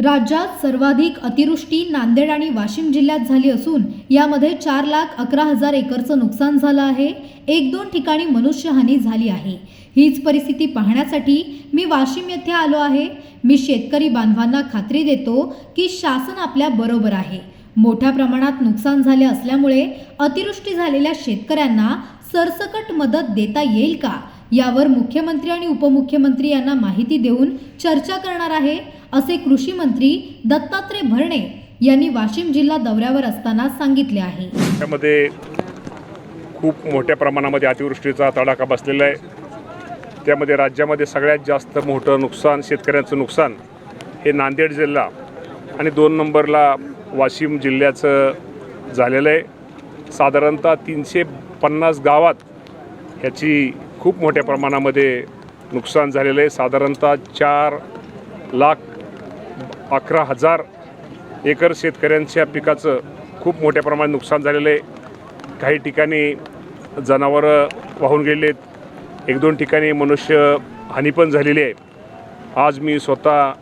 राज्यात सर्वाधिक अतिवृष्टी नांदेड आणि वाशिम जिल्ह्यात झाली असून यामध्ये चार लाख अकरा हजार एकरचं नुकसान झालं आहे. एक दोन ठिकाणी मनुष्यहानी झाली आहे. हीच परिस्थिती पाहण्यासाठी मी वाशिम येथे आलो आहे. मी शेतकरी बांधवांना खात्री देतो की शासन आपल्या बरोबर आहे. मोठ्या प्रमाणात नुकसान झाले असल्यामुळे अतिवृष्टी झालेल्या शेतकऱ्यांना सरसकट मदत देता येईल का? यावर मुख्यमंत्री आणि उपमुख्यमंत्री यांना माहिती देऊन चर्चा करणार आहे. असे कृषी मंत्री दत्तात्रय भरणे यांनी वाशिम जिल्हा दौऱ्यावर असताना सांगितले आहे. त्यामध्ये खूप मोठ्या प्रमाणामध्ये अतिवृष्टीचा तडाखा बसलेला आहे. त्यामध्ये राज्यामध्ये सगळ्यात जास्त मोठं नुकसान शेतकऱ्यांचं नुकसान हे नांदेड जिल्हा आणि दोन नंबरला वाशिम जिल्ह्याचं झालेलं आहे. साधारणतः तीनशे पन्नास गावात ह्याची खूप मोठ्या प्रमाणामध्ये नुकसान झालेलं आहे. साधारणतः चार लाख अकरा हजार एकर शेतकऱ्यांच्या पिकाचं खूप मोठ्या प्रमाणात नुकसान झालेलं आहे. काही ठिकाणी जनावरं वाहून गेले आहेत एक दोन ठिकाणी मनुष्य हानी पण झालेली आहे. आज मी स्वतः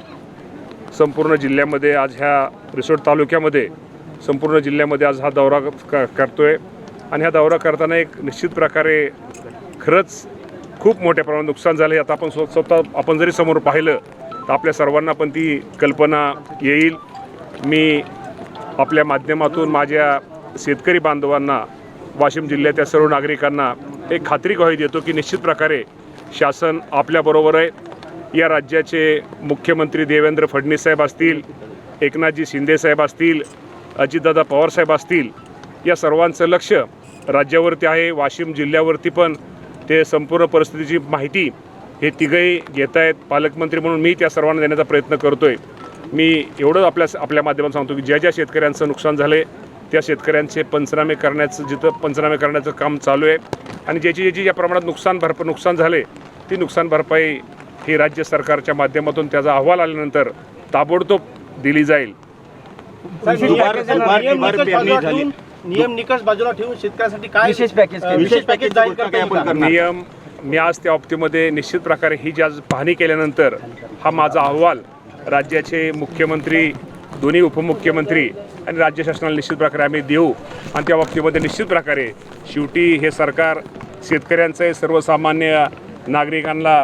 संपूर्ण जिल्ह्यामध्ये आज ह्या रिसोड तालुक्यामध्ये संपूर्ण जिल्ह्यामध्ये आज हा दौरा क करतो आहे आणि हा दौरा करताना एक निश्चित प्रकारे खरंच खूप मोठ्या प्रमाणात नुकसान झालं आहे आता आपण स्वतः आपण जरी समोर पाहिलं तर आपल्या सर्वांना पण ती कल्पना येईल. मी आपल्या माध्यमातून माझ्या शेतकरी बांधवांना वाशिम जिल्ह्याच्या सर्व नागरिकांना एक खात्री ग्वाही देतो की निश्चित प्रकारे शासन आपल्याबरोबर आहे. या राज्याचे मुख्यमंत्री देवेंद्र फडणवीस साहेब असतील एकनाथजी शिंदेसाहेब असतील अजितदादा पवारसाहेब असतील या सर्वांचं लक्ष राज्यावरती आहे वाशिम जिल्ह्यावरती पण. ते संपूर्ण परिस्थितीची माहिती हे तिघही घेत आहेत पालकमंत्री म्हणून मी त्या सर्वांना देण्याचा प्रयत्न करतो आहे मी एवढं आपल्या आपल्या माध्यमातून सांगतो की ज्या ज्या शेतकऱ्यांचं नुकसान झालं आहे त्या शेतकऱ्यांचे पंचनामे करण्याचं जिथं पंचनामे करण्याचं काम चालू आहे आणि ज्याची ज्याची ज्या प्रमाणात नुकसान भरप नुकसान झाले ती नुकसान भरपाई ही राज्य सरकारच्या माध्यमातून त्याचा अहवाल आल्यानंतर ताबडतोब दिली जाईल. नियम निकष बाजूला झाली. ठेवून शेतकऱ्यासाठी काय विशेष पॅकेज? नियम मी आज त्या बाबतीमध्ये निश्चित प्रकारे ही जी आज पाहणी केल्यानंतर हा माझा अहवाल राज्याचे मुख्यमंत्री दोन्ही उपमुख्यमंत्री आणि राज्य शासनाला निश्चित प्रकारे आम्ही देऊ. आणि त्या बाबतीमध्ये निश्चित प्रकारे शेवटी हे सरकार शेतकऱ्यांचं आहे सर्वसामान्य नागरिकांना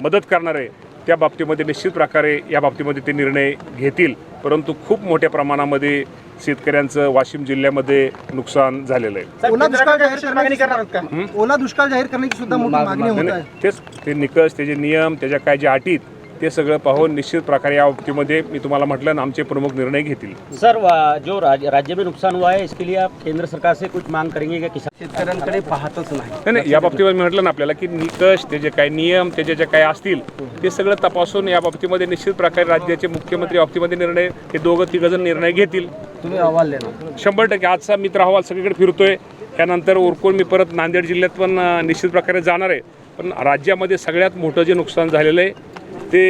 मदत करणार आहे त्या बाबतीमध्ये निश्चित प्रकारे या बाबतीमध्ये ते निर्णय घेतील. परंतु खूप मोठ्या प्रमाणामध्ये शेतकऱ्यांचं वाशिम जिल्ह्यामध्ये नुकसान झालेलं आहे. ओला दुष्काळ जाहीर करणार करण्याची का? ओला दुष्काळ जाहीर करण्याची सुद्धा मोठी मागणी नाही, होत नाही, आहे. तेच ते निकष त्याचे नियम त्याच्या काय जे अटीत ते सगळं पाहून निश्चित प्रकारे या बाबतीमध्ये मी तुम्हाला म्हटलं ना आमचे प्रमुख निर्णय घेतील. सर जो राज, राज्य में नुकसान हुआ है इसके लिए आप केंद्र सरकार से कुछ मांग करेंगे क्या किसान? शेतकऱ्यांकडे पाहतच नाही. नाही नाही या बाबतीमध्ये मी म्हटलं ना आपल्याला की निकष त्याचे काय नियम त्याचे जे काय असतील ते सगळं तपासून या बाबतीमध्ये निश्चित प्रकारे राज्याचे मुख्यमंत्री या बाबतीमध्ये निर्णय हे दोघं तिघजण निर्णय घेतील. तुम्ही अहवाल देणार शंभर टक्के आजचा मित्र अहवाल सगळीकडे फिरतोय. त्यानंतर उरकून मी परत नांदेड जिल्ह्यात पण निश्चित प्रकारे जाणार आहे. पण राज्यामध्ये सगळ्यात मोठं जे नुकसान झालेलं आहे ते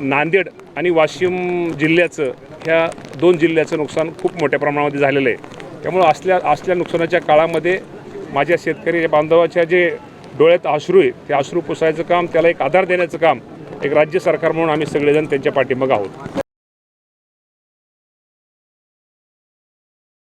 नांदेड आणि वाशिम जिल्ह्याचं ह्या दोन जिल्ह्याचं नुकसान खूप मोठ्या प्रमाणामध्ये झालेलं आहे. त्यामुळं असल्या असल्या नुकसानाच्या काळामध्ये माझ्या शेतकरी बांधवाच्या जे डोळ्यात अश्रू आहे ते अश्रू पुसायचं काम त्याला एक आधार देण्याचं काम एक राज्य सरकार म्हणून आम्ही सगळेजण त्यांच्या पाठीमागं आहोत.